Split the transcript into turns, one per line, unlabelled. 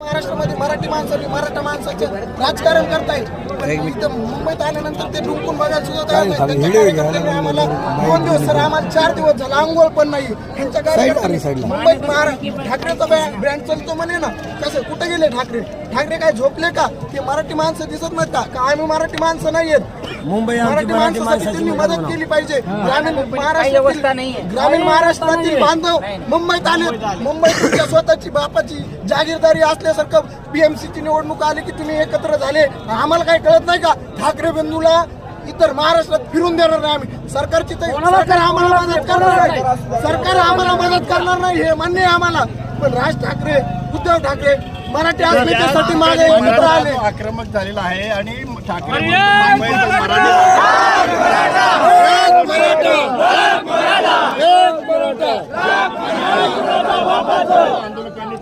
महाराष्ट्रामध्ये मराठी माणसांनी मराठा माणसाचं राजकारण करतायत. इथं मुंबईत आल्यानंतर ते डुंकून बघायला सुद्धा तयार आम्हाला दोन दिवस सर आम्हाला चार दिवस झाला आंघोळ पण नाही. त्यांच्या कार्यकर्त्यांनी मुंबईत महारा- ठाकरेचा ब्रँड चालतो म्हणे ना. कसं कुठे गेले ठाकरे ठाकरे काय झोपले का? ते मराठी माणसं दिसत नाहीत का का आम्ही मराठी माणसं नाहीयेत?
मुंबई आमची
मराठी
मराठी
माणसासाठी
माणसाची
त्यांनी
मुंबई
मदत केली पाहिजे. ग्रामीण
व्यवस्था नाहीये.
महाराष्ट्रातील ग्रामीण महाराष्ट्रातील बांधव मुंबईत आले मुंबईत तुमच्या स्वतःची बापाची जागीरदारी असल्यासारखं पीएमसीची निवडणूक आली की तुम्ही एकत्र झाले. आम्हाला काही कळत नाही का? ठाकरे बंधूला इतर महाराष्ट्रात फिरून देणार नाही आम्ही. सरकारची तर सरकार आम्हाला मदत करणार नाही. सरकार आम्हाला मदत करणार नाही हे मान्य आहे आम्हाला. पण राज ठाकरे उद्धव ठाकरे मराठी अस्मितेसाठी आले.
आक्रमक झालेला आहे आणि ठाकरे आंदोलकांनी